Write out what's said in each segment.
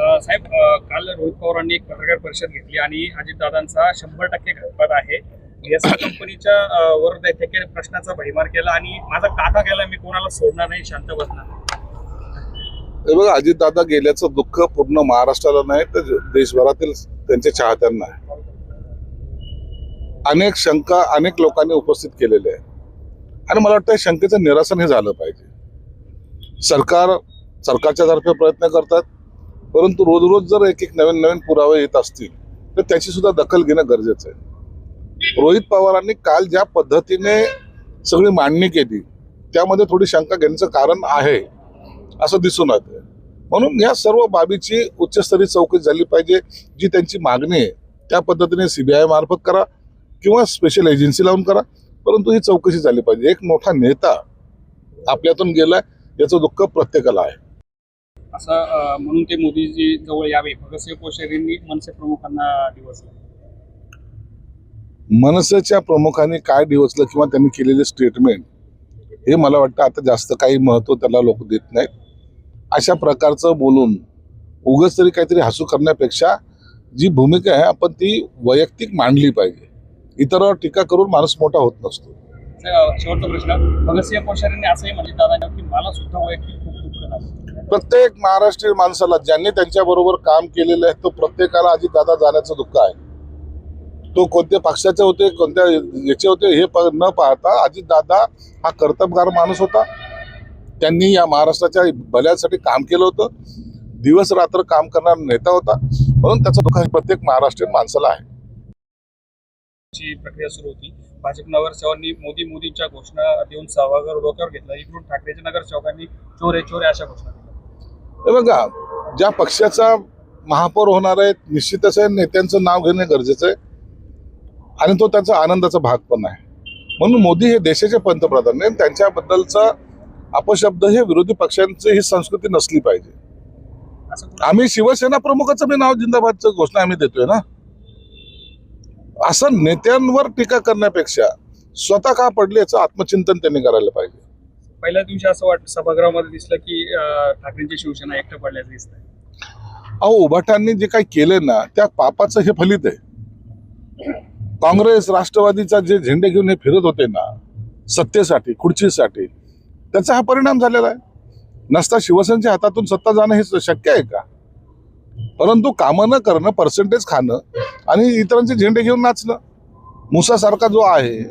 साहेब काल रोहित पवारांनी एक पत्रकार परिषद घेतली आणि अजितदादांचा शंभर टक्के घटपात आहे. एस कंपनीच्या वर देखील प्रश्नाचा भैमार केला आणि माझा काका गेला मी कोणाला सोडणार नाही शांत बसणार हे बघा अजितदादा गेल्याचं दुःख पूर्ण महाराष्ट्राला नाही तर देशभरातील त्यांच्या चाहत्यांना आहे. अनेक शंका अनेक लोकांनी उपस्थित केलेल्या आहे आणि मला वाटतं शंकेचं निरासन हे झालं पाहिजे. सरकार सरकारच्या तर्फे प्रयत्न करतात परंतु रोज रोज जर एक एक नवीन नवीन पुरावे येत असतील तर त्याची सुद्धा दखल घेणं गरजेचं आहे. रोहित पवारांनी काल ज्या पद्धतीने सगळी मांडणी केली त्यामध्ये थोडी शंका घेण्याचं कारण आहे असं दिसून येतं म्हणून या सर्व बाबीची उच्चस्तरीय चौकशी झाली पाहिजे जी त्यांची मागणी आहे. त्या पद्धतीने सीबीआय मार्फत करा किंवा स्पेशल एजन्सी लावून करा परंतु ही चौकशी झाली पाहिजे. एक मोठा नेता आपल्यातून गेलाय याचं दुःख प्रत्येकाला आहे. असं म्हणून ते मोदीजी जवळ यावे. भगतसिंह कोश्यारींनी मनसे प्रमुखांना दिवसलं. मनसेच्या प्रमुखांनी काय डिवचलं किंवा त्यांनी केलेले स्टेटमेंट हे मला वाटतं आता जास्त काही महत्त्व त्याला लोक देत नाहीत. अशा प्रकारचं बोलून उगाच तरी काहीतरी हसू करण्यापेक्षा जी भूमिका आहे आपण ती वैयक्तिक मांडली पाहिजे. इतरांवर टीका करून माणूस मोठा होत नसतो. शेवटचा प्रश्न. भगतसिंह कोश्यारींनी असंही म्हटले दादा की मला सुद्धा वैयक्तिक प्रत्येक महाराष्ट्रीय माणसाला ज्यांनी त्यांच्याबरोबर काम केलेलं आहे तो प्रत्येकाला आधी दादा जाण्याचं दुःख आहे. तो कोणत्या पक्षाचे होते कोणत्या याचे होते हे प- न पाहता अजित दादा हा कर्तबगार माणूस होता. त्यांनी या महाराष्ट्राच्या भल्यासाठी काम केलं होतं. दिवस रात्र काम करणारा नेता होता. म्हणून त्याचं दुःख प्रत्येक महाराष्ट्रीयन माणसाला आहे. ची प्रक्रिया सुरू होती. भाजप नगरसेवकांनी मोदी मोदींच्या घोषणा देऊन सहभाग डोक्यावर घेतला. इकडून ठाकरेच्या नगरसेवकांनी चोरे चोरे अशा घोषणा हे बघा ज्या पक्षाचा महापौर होणार आहे निश्चितच आहे नेत्यांचं नाव घेणे गरजेचं आहे. आणि तो त्याचा आनंदाचा भाग पण आहे. म्हणून मोदी हे देशाचे पंतप्रधान आहे त्यांच्याबद्दलचा अपशब्द हे विरोधी पक्षांची ही संस्कृती नसली पाहिजे. आम्ही शिवसेना प्रमुखाचं मी नाव जिंदाबादचं घोषणा आम्ही देतोय ना. असं नेत्यांवर टीका करण्यापेक्षा स्वतः का पडले याचं आत्मचिंतन त्यांनी करायला पाहिजे. पहिल्या दिवशी असं वाटतं सभागृहामध्ये दिसलं की ठाकरेंची शिवसेना एकटं पडल्याचं दिसतंय. अहो उभाटांनी जे काही केले ना त्या पापाचं हे फलित आहे. काँग्रेस राष्ट्रवादीचा जे झेंडे घेऊन हे फिरत होते ना सत्तेसाठी खुर्चीसाठी त्याचा हा परिणाम झालेला आहे. नसता शिवसेनेच्या हातातून सत्ता जाणं हे शक्य आहे का? परंतु कामं न करणं पर्सेंटेज खाणं आणि इतरांचे झेंडे घेऊन नाचणं मुसासारखा जो आहे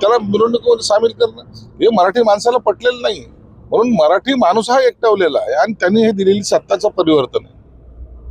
त्याला मिरवणुकीमध्ये सामील करणं हे मराठी माणसाला पटलेलं नाही. म्हणून मराठी माणूस हा एकटवलेला आहे आणि त्यांनी हे दिलेली सत्ताचं परिवर्तन आहे.